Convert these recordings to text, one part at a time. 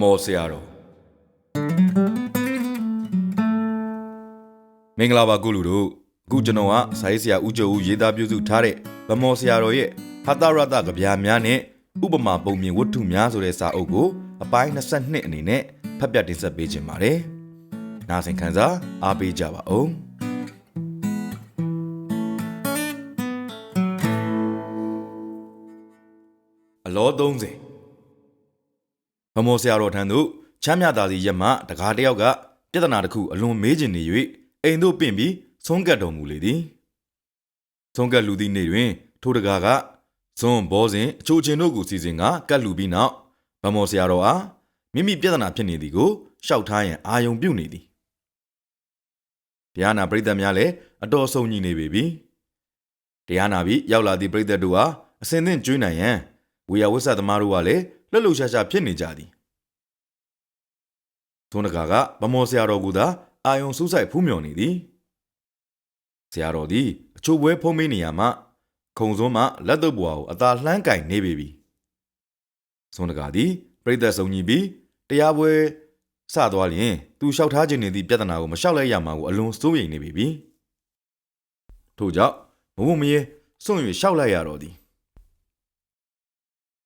မော်ဆရာတော်မင်္ဂလာပါကုလူတို့အခုကျွန်တော်ကဆိုင်းဆရာဦးကျော်ဦးရေးသားပြုစုထားတဲ့ဗမော်ဆရာတော်ရဲ့ဟာတရတကဗျာများနဲ့ဥပမာပုံမြင်ဝတ္ထုများဆိုတဲ့စာအုပ်ကိုအပိုင်း22အနေနဲ့ဖတ်ပြတင်ဆက်ပေးခြင်းပါတယ်။နားဆင်ခံစားအားပေးကြပါဦး။အလော30 ဗမော်ဆရာတော်ထံသို့ချမ်းမြသာစီရက်မှတကားတယောက်ကပြဿနာတစ်ခုအလွန်မေးချင်နေ၍အိမ်သို့ပင့်ပြီးဆုံးကတ်တော်မူလေသည်ဆုံးကတ်လူသည့်နေ့တွင် ထိုတကားကဇွန်ဘောဇင်အချိုချင်းတို့ကိုစီစဉ်ကကတ်လူပြီးနောက်ဗမော်ဆရာတော်အားမိမိပြဿနာဖြစ်နေသည်ကိုရှောက်ထားရန်အာယုံပြုနေသည်တရားနာပရိသတ်များလည်းအတော်ဆုံးညီနေပေပြီတရားနာပြီးရောက်လာသည့်ပရိသတ်တို့ဟာအစင်သင့်ကျွေးနိုင်ရန်ဝေယဝဆသမားတို့ကလည်း လှုပ်လှုပ်ရှားရှားဖြစ်နေကြသည်သွန်းတကာကဗမော်ဆရာတော်ကသာအာယုံစူးစိုက်ဖူးမြော်နေသည်ဆရာတော်သည်အချို့ပွဲဖုံးမေးနေရမှခုံစွန်းမှလက်တော့ဘွားကိုအသာလှမ်းကင်နေပေပြီသွန်းတကာသည်ပြိသက်ဆုံးညီပြီးတရားပွဲစသွားလျင်သူလျှောက်ထားခြင်းနေသည့်ပြဿနာကိုမလျှောက်လိုက်ရမှာကိုအလွန်စိုးရိမ်နေပေပြီထို့ကြောင့်မဝမရေစွန့်၍လျှောက်လိုက်ရတော့သည်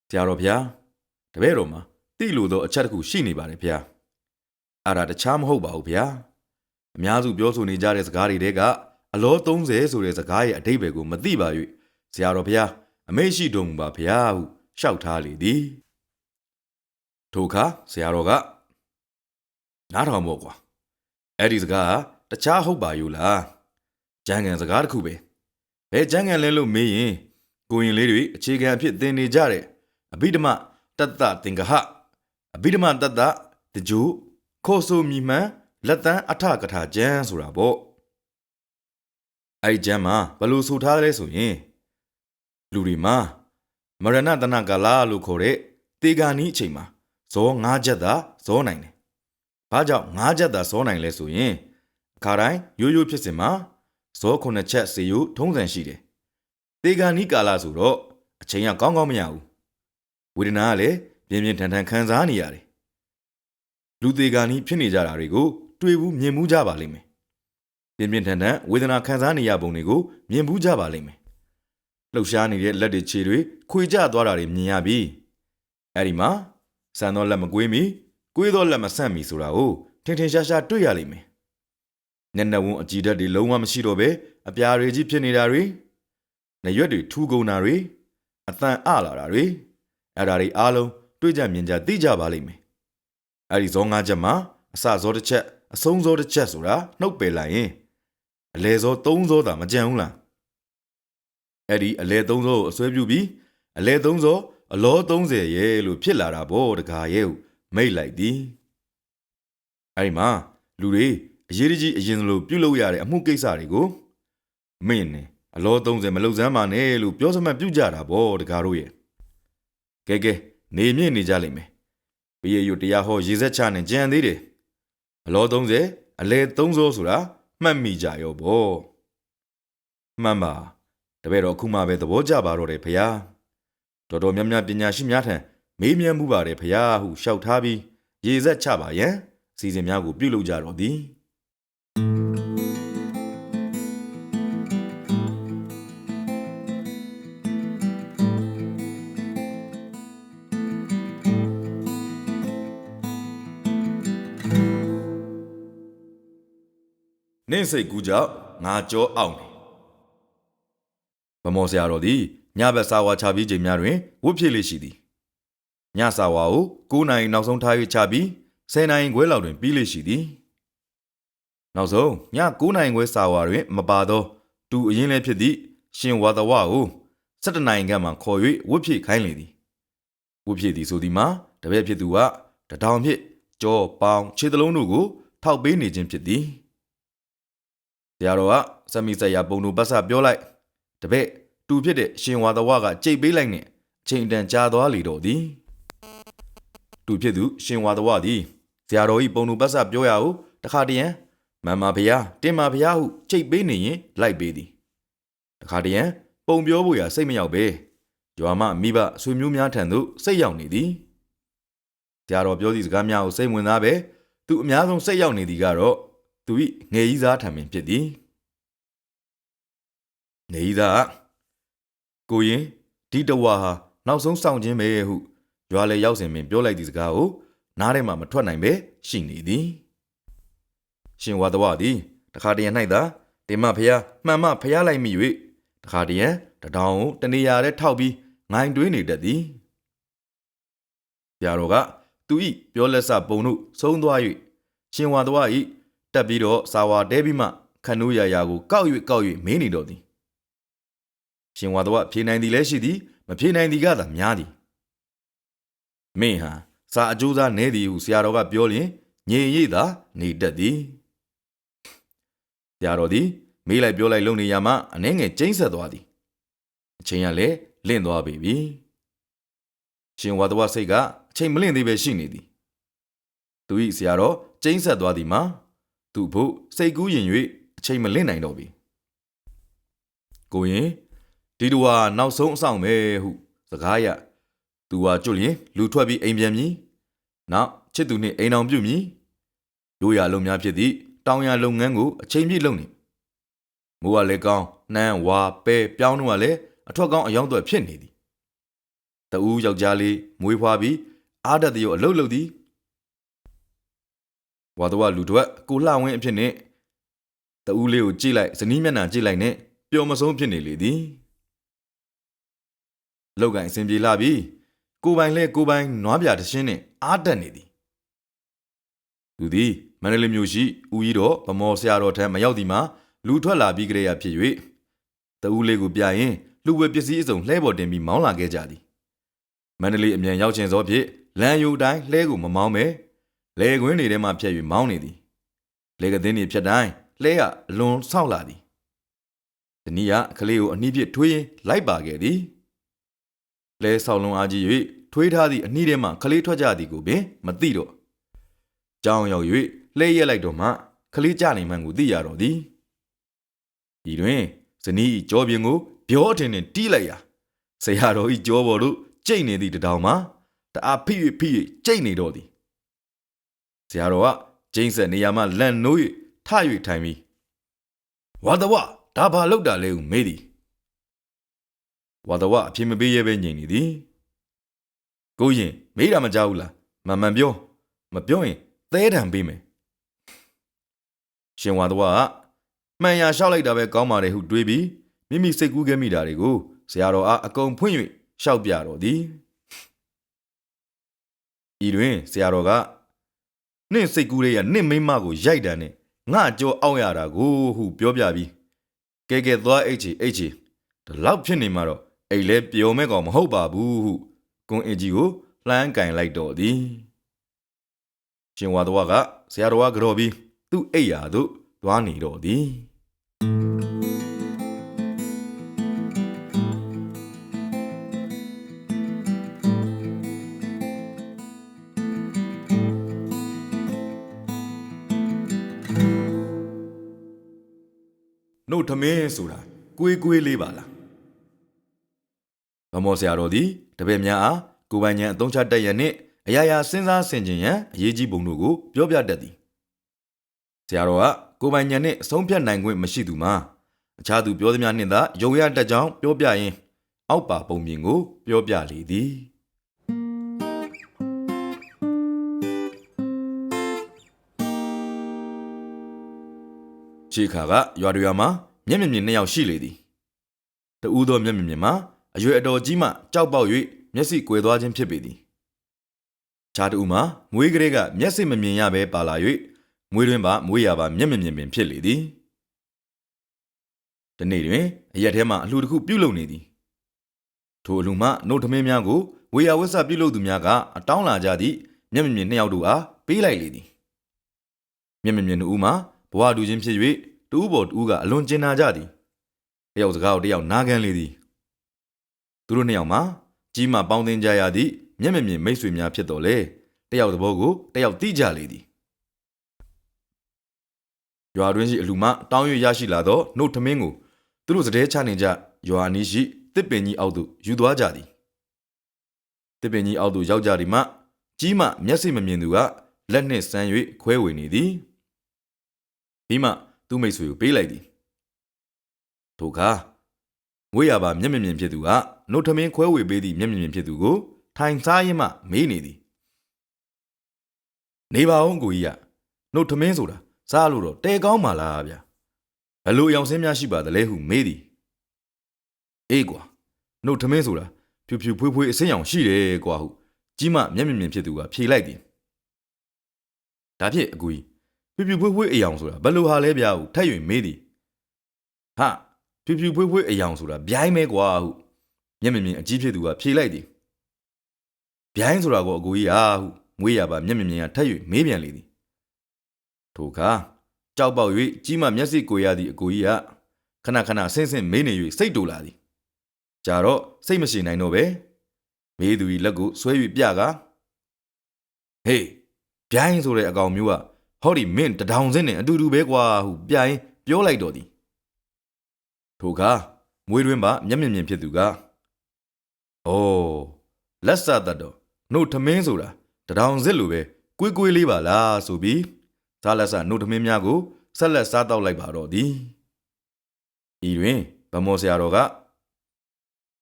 ဆရာတော်ဗျာ တပည့်တော်မှာတိလို့သောအချက်တစ်ခုရှိနေပါတယ်ဗျာအဲ့ဒါတခြားမဟုတ်ပါဘူးဗျာအများစုပြောဆိုနေကြတဲ့စကားတွေတဲကအလော30ဆိုတဲ့စကားရဲ့အတိတ်ဘယ်ကိုမသိပါ၍ဆရာတော်ဗျာအမေရှိတော်မူပါဗျာဟုလျှောက်ထားလေသည်ထိုအခါဆရာတော်ကနားထောင်မို့ကွာအဲ့ဒီစကားကတခြားဟုတ်ပါယူလားကျန်ကန်စကားတစ်ခုပဲဘယ်ကျန်ကန်လဲလို့မေးရင်ကိုရင်လေးတွေအခြေခံအဖြစ်သင်နေကြတဲ့အဘိဓမ္မ တတ္တသင်္ကဟအဘိဓမ္မတတ္တတကြိုခေါ်ဆိုမြည်မှန်လက်တန်းအထကထာကျမ်းဆိုတာပေါ့အဲ့ဒီကျမ်းမှာဘယ်လိုဆိုထားလဲဆိုရင်လူတွေမှာမရဏတနာကာလလို့ခေါ်တဲ့တေဂာနီအချိန်မှာဇော၅ချက်သာဇောနိုင်တယ်။ဘာကြောင့်၅ချက်သာဇောနိုင်လဲဆိုရင်အခါတိုင်းရိုးရိုးဖြစ်စဉ်မှာဇော9ချက်စေယုထုံးစံရှိတယ်။တေဂာနီကာလဆိုတော့အချိန်ကကောင်းကောင်းမရဘူး။ ဝေဒနာကလည်းပြင်းပြင်းထန်ထန်ခံစားနေရတယ်။လူသေးကာနီဖြစ်နေကြတာတွေကိုတွေ့ဘူးမြင်မှုကြပါလိမ့်မယ်။ပြင်းပြင်းထန်ထန်ဝေဒနာခံစားနေရပုံတွေကိုမြင်ဘူးကြပါလိမ့်မယ်။လှုပ်ရှားနေတဲ့လက်တွေခြေတွေခွေကျသွားတာတွေမြင်ရပြီ။အဲဒီမှာစံသောလက်မကွေးမီကွေးသောလက်မဆန့်မီဆိုတာကိုထင်ထင်ရှားရှားတွေ့ရလိမ့်မယ်။ညနေဝန်းအကြည်ဓာတ်တွေလုံးဝမရှိတော့ပဲအပြာတွေကြီးဖြစ်နေတာတွေ၊နရွက်တွေထူကုန်တာတွေအတန်အလာတာတွေ အဲ့ဒါတွေအားလုံးတွေ့ကြမြင်ကြသိကြပါလိမ့်မယ်။အဲ့ဒီဇောငါးချက်မှာအစဇောတစ်ချက်အဆုံးဇောတစ်ချက်ဆိုတာနှုတ်ပယ်လိုက်ရင်အလဲဇောသုံးဇောသာမကြံဘူးလား။အဲ့ဒီအလဲသုံးဇောကိုအစွဲပြုပြီးအလဲသုံးဇောအလော30ရဲလို့ဖြစ်လာတာပေါ့တကားရဲ့ဟုမိတ်လိုက်သည်။အဲ့ဒီမှာလူတွေအရေးကြီးအရင်လိုပြုတ်လို့ရတဲ့အမှုကိစ္စတွေကိုမင်းနဲ့အလော30မလုံစမ်းပါနဲ့လို့ပြောစမှတ်ပြုတ်ကြတာပေါ့တကားတို့ရဲ့ ကဲကဲနေမြင့်နေကြလိမ့်မယ်ဘယေယူတရားဟောရေဆက်ချနဲ့ကြံသေးတယ်အလော30အလဲ30ဆိုတာမှတ်မိကြရောဗောမှန်ပါတပည့်တော်အခုမှပဲသဘောကျပါတော့တယ်ဖះတော်တော်များများပညာရှိများထံမေးမြန်းမှုပါတယ်ဖះဟုလျှောက်ထားပြီးရေဆက်ချပါရန်အစီအစဉ်များကိုပြုလုပ်ကြတော့သည် င့်စိတ်ကူးကြောင့်ငါကြောအောင်တယ်ဗမော်ဆရာတော်သည်ညဘက်စာဝါချပြီးချိန်များတွင်ဝတ်ဖြစ်လေရှိသည်ညစာဝါကို9နာရီနောက်ဆုံးထား၍ချပြီး10နာရီခွဲလောက်တွင်ပြီးလေရှိသည်နောက်ဆုံးည9နာရီခွဲစာဝါတွင်မပါသောတူအရင်လည်းဖြစ်သည့်ရှင်ဝါသဝကို17နာရီခန့်မှခေါ်၍ဝတ်ဖြစ်ခိုင်းလေသည်ဝတ်ဖြစ်သည်ဆိုသည်မှာတပည့်ဖြစ်သူကတထောင်ဖြစ်ကြောပေါင်ခြေသလုံးတို့ကိုထောက်ပေးနေခြင်းဖြစ်သည် ဆရာတော်ကစမိဆက်ရပုံတို့ပတ်စပြောလိုက်တပည့်တူဖြစ်တဲ့ရှင်ဝါသဝကကြိတ်ပေးလိုက်နဲ့အချိန်တန်ကြာသွားလေတော့သည်တူဖြစ်သူရှင်ဝါသဝသည်ဆရာတော်ဤပုံတို့ပတ်စပြောရဟုတခါတရံမမဖျားတင်မဖျားဟုကြိတ်ပေးနေရင်လိုက်ပေးသည်တခါတရံပုံပြောဖို့ရာစိတ်မရောက်ပဲရွာမမိဘဆွေမျိုးများထံသို့စိတ်ရောက်နေသည်ဆရာတော်ပြောသည့်စကားများကိုစိတ်ဝင်စားပဲသူအများဆုံးစိတ်ရောက်နေသည်ကတော့ သူ၏ငယ်ကြီးသားထံပင်ဖြစ်သည်ငယ်ကြီးသားကိုရင်ဒီတဝါဟာနောက်ဆုံးဆောင်ခြင်းပဲဟုရွာလေရောက်စဉ်ပင်ပြောလိုက်သည့်စကားကိုနားထဲမှမထွက်နိုင်ပဲရှိနေသည်ရှင်ဝါတော်သည်တခါတရံ၌သာတင်မဖျားမှန်မှဖျားလိုက်မိ၍တခါတရံတထောင်ကိုတနေရာထဲထောက်ပြီးငိုင်းတွေးနေတတ်သည်ဆရာတော်ကသူ၏ပြောလက်စပုံတို့ဆုံးသွား၍ရှင်ဝါတော်၏ တက်ပြီးတော့စာဝါတဲပြီးမှခဏိုးရာရာကိုကောက်၍ကောက်၍မင်းနေတော့သည်ရှင်ဝါတော်ဖြေနိုင်သည်လည်းရှိသည်မဖြေနိုင်သည်ကသာများသည်မင်းဟာစာအကျိုးသားနေသည်ဟုဆရာတော်ကပြောလျင်ညင်ရိပ်သာနေတတ်သည်ဆရာတော်သည်မေးလိုက်ပြောလိုက်လုံနေရမှအနှဲငယ်ကျိန်းဆက်သွားသည်အချိန်ကလည်းလင့်သွားပြီပြီရှင်ဝါတော်စိတ်ကအချိန်မလင့်သေးပဲရှိနေသည်သူ၏ဆရာတော်ကျိန်းဆက်သွားသည်မှာ သူ့ဖို့စိတ်ကူးရင်၍အချိန်မလင့်နိုင်တော့ပြီကိုရင်ဒီတူဟာနောက်ဆုံးအဆောင်ပဲဟုစကားရသူဟာကျွတ်ရင်လူထွက်ပြီးအိမ်ပြန်မည်နောက်ချစ်သူနှင့်အိမ်အောင်ပြုမည်တို့ရလုံးများဖြစ်သည့်တောင်ရလုပ်ငန်းကိုအချိန်ပြည့်လုပ်နေမိုးကလည်းကောင်းနှမ်းဝါပဲပြောင်းတော့ကလည်းအထွက်ကောင်းအယောင်းသွက်ဖြစ်နေသည်တဦးယောက်ျားလေးမွေးဖွားပြီးအားတတ်သည်ကိုအလုတ်လုတ်သည် ဝါတော်လူတို့ကိုလှဝင်းအဖြစ်နဲ့တဦးလေးကိုကြည့်လိုက်ဇနီးမျက်နှာကြည့်လိုက်နဲ့ပျော်မဆုံးဖြစ်နေလေသည်လောက်ကင်အစဉ်ပြေလာပြီကိုပိုင်လဲကိုပိုင်နွားပြတရှင်းနဲ့အားတက်နေသည်သူသည်မန္တလေးမြို့ရှိဦးကြီးတော်ဗမော်ဆရာတော်ထံမရောက်သည်မှာလူထွက်လာပြီးကြရဖြစ်၍တဦးလေးကိုပြရင်လူဝဲပစ္စည်းအစုံလှဲပေါ်တင်ပြီးမောင်းလာခဲ့ကြသည်မန္တလေးအမြန်ရောက်ခြင်းသောဖြင့်လမ်းယိုတိုင်းလှဲကိုမမောင်းပဲ လေကွင်းတွေထဲမှဖြတ်၍မောင်းနေသည်လေကသင်းတွေဖြတ်တိုင်းလှဲကအလွန်ဆောက်လာသည်တနည်းကကလေးကိုအနှီးပြစ်ထွေးရင်လိုက်ပါခဲ့သည်လဲဆောက်လုံးအားကြီး၍ထွေးထားသည့်အနှီးထဲမှကလေးထွက်ကြသည်ကိုပင်မသိတော့ကြောင်ရောက်၍လှဲရက်လိုက်တော့မှကလေးကြနေမှန်းကိုသိရတော့သည်ဒီတွင်ဇနီး၏ကြောပြင်ကိုပြောအထင်နှင့်တီးလိုက်ရာဆရာတော်၏ကြောပေါ်သို့ကြိတ်နေသည့်တထောင်မှာတအားဖိ၍ဖိ၍ကြိတ်နေတော့သည် ဆရာတော်ကကျင်းဆက်နေရာမှလန့်နိုး၍ထ၍ထိုင်ပြီးဝါတဝဒါဘာလောက်တာလဲဟုမေးသည်ဝါတဝအဖြစ်မပေးရဲပဲညင်နေသည်ကိုရင်မေးတာမကြောက်ဘူးလားမန်မှန်ပြောမပြောရင်သဲတံပေးမယ်ရှင်ဝါတဝကမှန်ရလျှောက်လိုက်တာပဲကောင်းပါတယ်ဟုတွေးပြီးမိမိစိတ်ကူးခဲ့မိတာတွေကိုဆရာတော်အားအကုန်ဖွင့်၍ရှောက်ပြတော်သည်ဤတွင်ဆရာတော်က နှင့်စိတ်ကူးရဲ့နှင့်မိမကိုရိုက်တန်နဲ့ငါကြောအောက်ရတာကိုဟုပြောပြပြီးကဲကဲသွားအိတ်ချီအိတ်ချီဒီလောက်ဖြစ်နေမှာတော့အိတ်လဲပျော်မဲ့ကောင်မဟုတ်ပါဘူးဟုကွန်အင်ကြီးကိုလှမ်းကင်လိုက်တော်သည်ရှင်ဝါတော်ကဆရာတော်ကကြော်ပြီးသူ့အိတ်ရာသို့သွားနေတော်သည် နှုတ်ထမင်းဆိုတာကွေးကွေးလေးပါလားဗမောဆရာတော်သည်တပည့်များအားကိုယ်ပိုင်ဉာဏ်အသုံးချတတ်ရနှင့်အရာရာစဉ်းစားဆင်ခြင်ရန်အရေးကြီးပုံတို့ကိုပြောပြတတ်သည်ဆရာတော်ကကိုယ်ပိုင်ဉာဏ်နှင့်အဆုံးဖြတ်နိုင်ခွင့်မရှိသူမှာအခြားသူပြောသမျှနှင့်သာယုံရတတ်ကြောင်းပြောပြရင်အောက်ပါပုံပြင်ကိုပြောပြလေသည် ခြေခါကရွာတွေရွာမှာမျက်မြင်မြင်နှစ်ယောက်ရှိလေသည်တဦးသောမျက်မြင်မြင်မှာအရွယ်အတော်ကြီးမှကြောက်ပေါက်၍မျက်စိကွယ်သွားခြင်းဖြစ်ပေသည်ခြားတူမှာမွေးကလေးကမျက်စိမမြင်ရဘဲပါလာ၍မွေးတွင်ပါမွေးရပါမျက်မြင်မြင်ပင်ဖြစ်လေသည်ဒီနေ့တွင်အရက်ထဲမှအလှတစ်ခုပြုတ်လုံနေသည်ထိုအလှမှနှုတ်ထမင်းများကိုဝေယဝဆပြုတ်လုံသူများကအတောင်းလာကြသည့်မျက်မြင်မြင်နှစ်ယောက်တို့အားပေးလိုက်လေသည်မျက်မြင်မြင်တို့မှာ ဘဝတူချင်းဖြစ်၍တူးပေါ်တူးကအလွန်ကျင်နာကြသည်တယောက်စကားကိုတယောက်နားခံလေသည်သူတို့နှစ်ယောက်မှာကြီးမှပေါင်းသင်းကြရသည့်မျက်မမြင်မိတ်ဆွေများဖြစ်တော်လေတယောက်သဘောကိုတယောက်သိကြလေသည်ရွာတွင်းရှိအလူမတောင်းရရရှိလာသောနှုတ်ထမင်းကိုသူတို့စတဲ့ချနေကြရွာနီးရှိတစ်ပင်ကြီးအောက်သို့ယူသွားကြသည်တစ်ပင်ကြီးအောက်သို့ရောက်ကြသည်မှကြီးမှမျက်စိမမြင်သူကလက်နှင့်ဆန်း၍ခွဲဝေနေသည် ပြီးမှသူ့မိတ်ဆွေကိုပေးလိုက်သည်ထိုအခါငွေရပါမျက်မမြင်ဖြစ်သူကနှုတ်ထမင်းခွဲဝေပေးသည့်မျက်မမြင်ဖြစ်သူကိုထိုင်စားရင်းမှမေးနေသည်နေပါဦးကိုကြီးကနှုတ်ထမင်းဆိုတာစားလို့တော့တဲကောင်းပါလားဗျာဘယ်လိုအယောင်စင်းများရှိပါသလဲဟုမေးသည်အေးကွာနှုတ်ထမင်းဆိုတာဖြူဖြူဖွေးဖွေးအစင်းရောင်ရှိတယ်ကွာဟုကြီးမမျက်မမြင်ဖြစ်သူကဖြေလိုက်သည်ဒါဖြင့်အကူကြီး ဖြူဖြူဖွေးဖွေးအယောင်ဆိုတာဘယ်လိုဟာလဲဗျာဟုထပ်၍မေးသည်ဟာဖြူဖြူဖွေးဖွေးအယောင်ဆိုတာဗျိုင်းမဲကွာဟုမျက်မမြင်အကြီးဖြစ်သူကဖြေလိုက်သည်ဗျိုင်းဆိုတာကိုအကူကြီးဟာဟုငွေရပါမျက်မမြင်ကထပ်၍မေးပြန်လေသည်ထိုအခါကြောက်ပေါက်၍ကြီးမမျက်စိကိုရသည့်အကူကြီးကခဏခဏဆင်းဆင်းမေးနေ၍စိတ်တူလာသည်ကြာတော့စိတ်မရှိနိုင်တော့ပဲမေးသူ၏လက်ကိုဆွဲ၍ပြကဟေးဗျိုင်းဆိုတဲ့အကောင်မျိုးက ဟောဒီမင်းတထောင်စင်းနဲ့အတူတူပဲကွာဟုပြိုင်းပြောလိုက်တော့သည်ထိုအခါမွေးတွင်မှမျက်မြင်မြင်ဖြစ်သူကအိုးလက်စတတ်တော့နှုတ်ထမင်းဆိုတာတထောင်စစ်လိုပဲကွေးကွေးလေးပါလားဆိုပြီးစားလက်စနှုတ်ထမင်းများကိုဆက်လက်စားတော့လိုက်ပါတော့သည်ဤတွင်ဗမောဆရာတော်က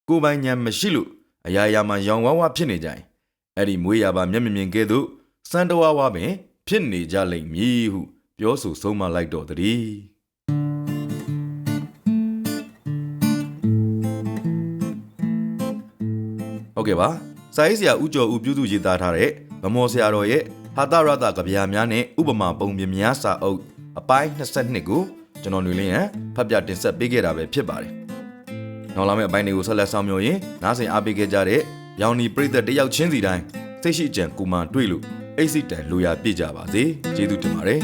ကိုယ်ပိုင်ဉာဏ်မရှိလို့အရာရာမှာရောင်ဝါးဝါဖြစ်နေကြရင်အဲ့ဒီမွေးရပါမျက်မမြင်ကဲ့သို့စံတဝါဝါပင် ဖြစ်နေကြလိမ့်မည်ဟု ပြောဆိုဆုံးမလိုက်တော့တည်းဟုတ်ကဲ့ပါစာရေးဆရာဦးကျော်ဦးပြုစုရေးသားထားတဲ့ဗမောဆရာတော်ရဲ့ဟာတရတကဗျာများနဲ့ဥပမာပုံပြင်များစာအုပ်အပိုင်း22ကိုကျွန်တော်ຫນွေလင်းရန်ဖတ်ပြတင်ဆက်ပေးခဲ့တာပဲဖြစ်ပါတယ်။နောက်လာမယ့်အပိုင်းတွေကိုဆက်လက်ဆောင်မျိုးရင်နားဆင်အားပေးခဲ့ကြတဲ့ရောင်နီပရိသတ်တယောက်ချင်းစီတိုင်းစိတ်ရှိကြံကူမန်တွေ့လို့ အိတ်စိတ်တန်လိုရာပြည့်ကြပါစေကျေးဇူးတင်ပါတယ်